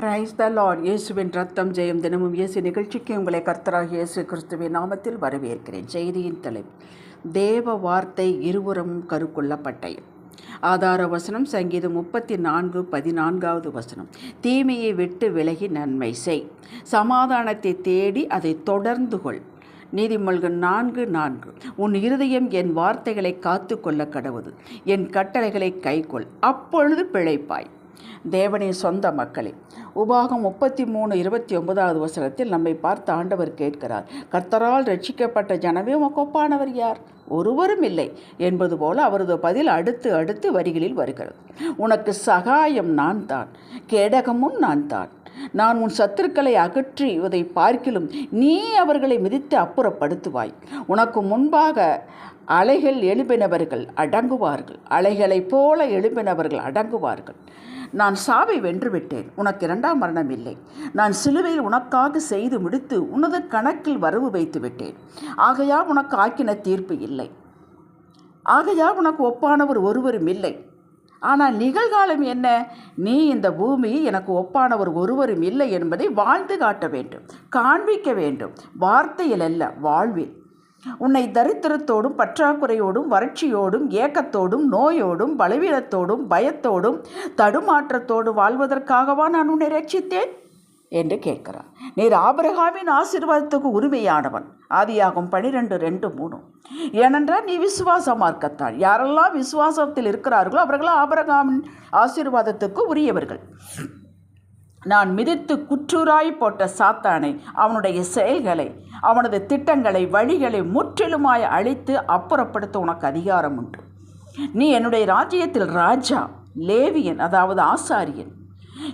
Praise the Lord இயேசுவின் ரத்தம் ஜெயம் தினமும் இயேசு நிகழ்ச்சிக்கு உங்களை கர்த்தராக இயேசு கிறிஸ்துவின் நாமத்தில் வரவேற்கிறேன். செய்தியின் தலைப்பு தேவ வார்த்தை இருபுறமும் கருக்குள்ளப்பட்டை ஆதார வசனம் சங்கீதம் முப்பத்தி நான்கு பதினான்காவது வசனம். தீமையை விட்டு விலகி நன்மை செய். சமாதானத்தை தேடி அதை தொடர்ந்து கொள். நீதிமொழிகள் நான்கு நான்கு. உன் இருதயம் என் வார்த்தைகளை காத்து கொள்ள கடவுது. என் கட்டளைகளை கைக்கொள். அப்பொழுது பிழைப்பாய். தேவனின் சொந்த மக்களே. உபாகம் முப்பத்தி மூணு இருபத்தி ஒன்பதாவது வசனத்தில் நம்மை பார்த்து ஆண்டவர் கேட்கிறார். கர்த்தரால் ரட்சிக்கப்பட்ட ஜனமே உமக்கு ஒப்பானவர் யார்? ஒருவரும் இல்லை. என்பது போல அவரது பதில் அடுத்து அடுத்து வரிகளில் வருகிறது. உனக்கு சகாயம் நான் தான் கேடகமும் நான் தான் நான் உன் சத்துருக்களை அகற்றிவதை பார்க்கிலும் நீ அவர்களை மிதித்து அப்புறப்படுத்துவாய். உனக்கு முன்பாக அலைகள் எழுப்பினவர்கள் அடங்குவார்கள். அலைகளைப் போல எழுப்பினவர்கள் அடங்குவார்கள். நான் சாவை வென்றுவிட்டேன். உனக்கு இரண்டாம் மரணம் இல்லை. நான் சிலுவையில் உனக்காக செய்து முடித்து உனது கணக்கில் வரவு வைத்து விட்டேன். ஆகையா உனக்கு ஆக்கின தீர்ப்பு இல்லை. ஆகையா உனக்கு ஒப்பானவர் ஒருவரும் இல்லை. ஆனால் நிகழ்காலம் என்ன? நீ இந்த பூமியில் எனக்கு ஒப்பானவர் ஒருவரும் இல்லை என்பதை வாழ்ந்து காட்ட வேண்டும் காண்பிக்க வேண்டும். வார்த்தையில் அல்ல வாழ்வில். உன்னை தரித்திரத்தோடும் பற்றாக்குறையோடும் வறட்சியோடும் ஏக்கத்தோடும் நோயோடும் பலவீனத்தோடும் பயத்தோடும் தடுமாற்றத்தோடு வாழ்வதற்காகவா நான் உன்னை ரட்சித்தேன்? என்று கேட்கிறார். நீர் ஆபிரகாமின் ஆசீர்வாதத்துக்கு உரிமையானவன். ஆதியாகும் பனிரெண்டு ரெண்டு மூணு. ஏனென்றால் நீ விசுவாசமார்க்கத்தான் யாரெல்லாம் விசுவாசத்தில் இருக்கிறார்களோ அவர்களாம் ஆபரகாமின் ஆசீர்வாதத்துக்கு உரியவர்கள். நான் மிதித்து குற்றூராய் போட்ட சாத்தானை அவனுடைய செயல்களை அவனது திட்டங்களை வழிகளை முற்றிலுமாய் அழித்து அப்புறப்படுத்த உனக்கு அதிகாரம் உண்டு. நீ என்னுடைய ராஜ்யத்தில் ராஜா லேவியன் அதாவது ஆசாரியன்.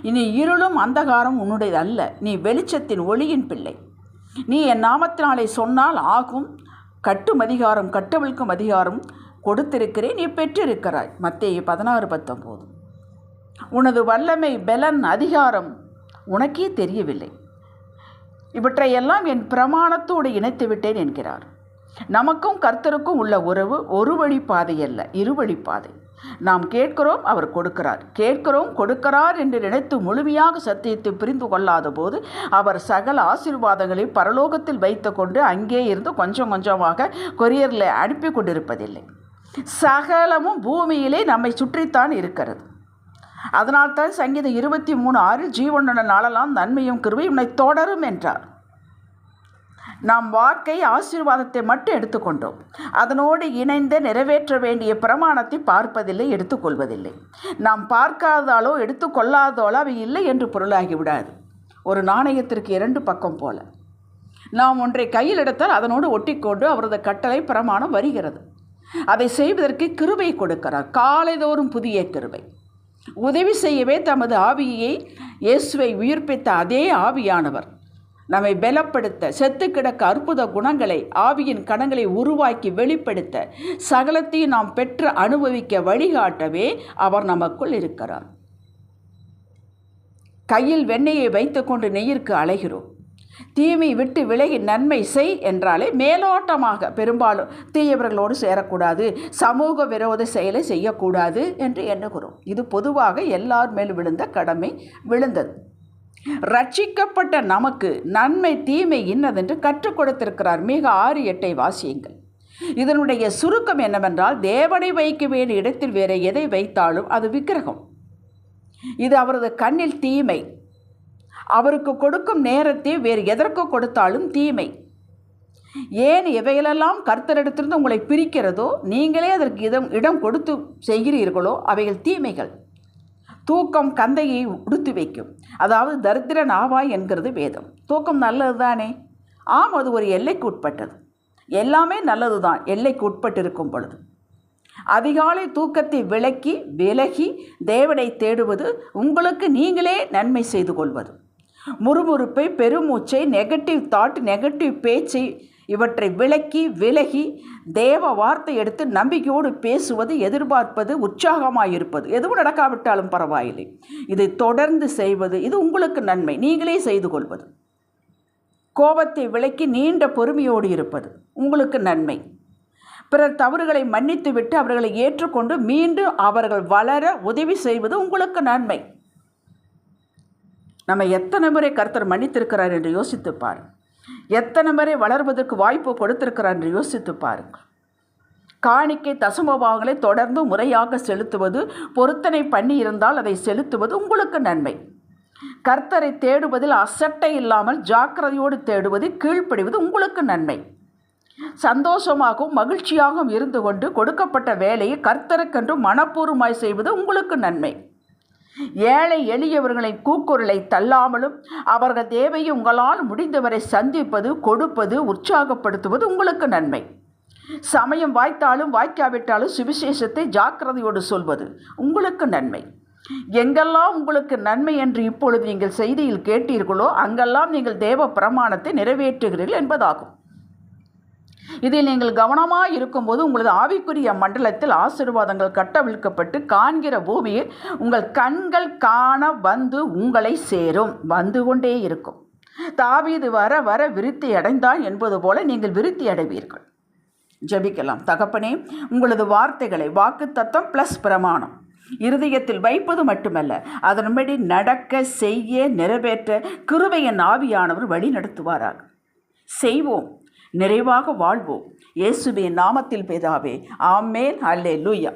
இனி இருளும் அந்தகாரம் உன்னுடையது அல்ல நீ வெளிச்சத்தின் ஒளியின் பிள்ளை. நீ என் நாமத்தினாலே சொன்னால் ஆகும். கட்டும் அதிகாரம் கட்டவிழ்க்கும் அதிகாரம் கொடுத்திருக்கிறேன் நீ பெற்றிருக்கிறாய். மத்திய பதினாறு பத்தொம்போது. உனது வல்லமை பெலன் அதிகாரம் உனக்கே தெரியவில்லை. இவற்றையெல்லாம் என் பிரமாணத்தோடு இணைத்து விட்டேன் என்கிறார். நமக்கும் கர்த்தருக்கும் உள்ள உறவு ஒரு வழி பாதை அல்ல இருவழி பாதை நாம் கேட்கிறோம் அவர் கொடுக்கிறார். கேட்கிறோம் கொடுக்கிறார் என்று நினைத்து முழுமையாக சத்தியத்தை புரிந்து கொள்ளாத போது அவர் சகல ஆசீர்வாதங்களை பரலோகத்தில் வைத்து கொண்டு அங்கே இருந்து கொஞ்சம் கொஞ்சமாக கொரியரில் அனுப்பி கொண்டிருப்பதில்லை. சகலமும் பூமியிலே நம்மை சுற்றித்தான் இருக்கிறது. அதனால்தான் சங்கீதம் இருபத்தி மூணு ஆறு ஜீவனுடன் நாளெல்லாம் நன்மையும் கிருவை உன்னை தொடரும் என்றார். நாம் வாழ்க்கை ஆசீர்வாதத்தை மட்டும் எடுத்துக்கொண்டோம். அதனோடு இணைந்து நிறைவேற்ற வேண்டிய பிரமாணத்தை பார்ப்பதில்லை எடுத்துக்கொள்வதில்லை. நாம் பார்க்காதாலோ எடுத்துக்கொள்ளாதாலோ அவை இல்லை என்று பொருளாகி விடாது. ஒரு நாணயத்திற்கு இரண்டு பக்கம் போல. நாம் ஒன்றை கையில் எடுத்தால் அதனோடு ஒட்டிக்கொண்டு அவரது கட்டளை பிரமாணம் வருகிறது. அதை செய்வதற்கு கிருபை கொடுக்கிறார். காலைதோறும் புதிய கிருபை. உதவி செய்யவே தமது ஆவியை இயேசுவை உயிர்ப்பித்த அதே ஆவியானவர். நம்மை பலப்படுத்த செத்து கிடக்க அற்புத குணங்களை ஆவியின் கணங்களை உருவாக்கி வெளிப்படுத்த சகலத்தையும் நாம் பெற்று அனுபவிக்க வழிகாட்டவே அவர் நமக்குள் இருக்கிறார். கையில் வெண்ணெயை வைத்துக்கொண்டு நெய்யிற்கு அலைகிறோம். தீமை விட்டு விலகி நன்மை செய் என்றாலே மேலோட்டமாக பெரும்பாலும் தீயவர்களோடு சேரக்கூடாது சமூக விரோத செயலை செய்யக்கூடாது என்று எண்ணுகிறோம். இது பொதுவாக எல்லார் மேல் விழுந்த கடமை விழுந்தது. ரட்சிக்கப்பட்ட நமக்கு நன்மை தீமை இன்னதென்று கற்றுக் கொடுத்திருக்கிறார். மிக ஆறு எட்டை வாசியுங்கள். இதனுடைய சுருக்கம் என்னவென்றால் தேவனை வைக்க வேண்டிய இடத்தில் வேறு எதை வைத்தாலும் அது விக்கிரகம். இது அவரது கண்ணில் தீமை. அவருக்கு கொடுக்கும் நேரத்தை வேறு எதற்கு கொடுத்தாலும் தீமை. ஏன் எவைகளெல்லாம் கர்த்தரிடத்திலிருந்து உங்களை பிரிக்கிறதோ நீங்களே அதற்கு இடம் இடம் கொடுத்து செய்கிறீர்களோ அவைகள் தீமைகள். தூக்கம் கந்தையை உடுத்து வைக்கும். அதாவது தரித்திரன் ஆவாய் என்கிறது வேதம். தூக்கம் நல்லது தானே ஆம் அது ஒரு எல்லைக்கு உட்பட்டது. எல்லாமே நல்லது தான் எல்லைக்கு உட்பட்டிருக்கும் பொழுது. அதிகாலை தூக்கத்தை விலக்கி விலகி தேவனை தேடுவது உங்களுக்கு நீங்களே நன்மை செய்து கொள்வது. முறுமுறுப்பை பெருமூச்சை நெகட்டிவ் தாட் நெகட்டிவ் பேச்சை இவற்றை விலக்கி விலகி தேவ வார்த்தை எடுத்து நம்பிக்கையோடு பேசுவது எதிர்பார்ப்பது உற்சாகமாக இருப்பது எதுவும் நடக்காவிட்டாலும் பரவாயில்லை. இதை தொடர்ந்து செய்வது இது உங்களுக்கு நன்மை. நீங்களே செய்து கொள்வது. கோபத்தை விலக்கி நீண்ட பொறுமையோடு இருப்பது உங்களுக்கு நன்மை. பிறர் தவறுகளை மன்னித்துவிட்டு அவர்களை ஏற்றுக்கொண்டு மீண்டும் அவர்கள் வளர உதவி செய்வது உங்களுக்கு நன்மை. நம்ம எத்தனை முறை கர்த்தர் மன்னித்திருக்கிறார் என்று யோசித்து பாருங்கள். எத்தனை முறை வளர்வதற்கு வாய்ப்பு கொடுத்திருக்கிறான் என்று யோசித்து பாருங்கள். காணிக்கை தசமபாவங்களை தொடர்ந்து முறையாக செலுத்துவது பொருத்தனை பண்ணி இருந்தால் அதை செலுத்துவது உங்களுக்கு நன்மை. கர்த்தரை தேடுவதில் அசட்டை இல்லாமல் ஜாக்கிரதையோடு தேடுவது கீழ்ப்படிவது உங்களுக்கு நன்மை. சந்தோஷமாகவும் மகிழ்ச்சியாகவும் இருந்து கொண்டு கொடுக்கப்பட்ட வேலையை கர்த்தருக்கென்று மனப்பூர்வமாய் செய்வது உங்களுக்கு நன்மை. ஏழை எளியவர்களின் கூக்குரலை தள்ளாமலும் அவர்கள் தேவையை உங்களால் முடிந்தவரை சந்திப்பது கொடுப்பது உற்சாகப்படுத்துவது உங்களுக்கு நன்மை. சமயம் வாய்த்தாலும் வாய்க்காவிட்டாலும் சுவிசேஷத்தை ஜாக்கிரதையோடு சொல்வது உங்களுக்கு நன்மை. எங்கெல்லாம் உங்களுக்கு நன்மை என்று இப்பொழுது நீங்கள் செய்தியில் கேட்டீர்களோ அங்கெல்லாம் நீங்கள் தேவ பிரமாணத்தை நிறைவேற்றுகிறீர்கள் என்பதாகும். இதில் நீங்கள் கவனமாக இருக்கும்போது உங்களது ஆவிக்குரிய மண்டலத்தில் ஆசீர்வாதங்கள் கட்டவிழ்க்கப்பட்டு காண்கிற பூமியில் உங்கள் கண்கள் காண வந்து உங்களை சேரும். வந்து கொண்டே இருக்கும். தாவீது வர வர விருத்தி அடைந்தான் என்பது போல நீங்கள் விருத்தி அடைவீர்கள். ஜெபிக்கலாம். தகப்பனே உங்களது வார்த்தைகளை வாக்கு தத்தம் ப்ளஸ் பிரமாணம். இருதயத்தில் வைப்பது மட்டுமல்ல அதன்படி நடக்க செய்ய நிறைவேற்ற கிருபையின் ஆவியானவர் வழி நடத்துவாராக செய்வோம். நிறைவாக வாழ்வோம். இயேசுவின் நாமத்தில் பேதாவே ஆமேன். அல்லே லூயா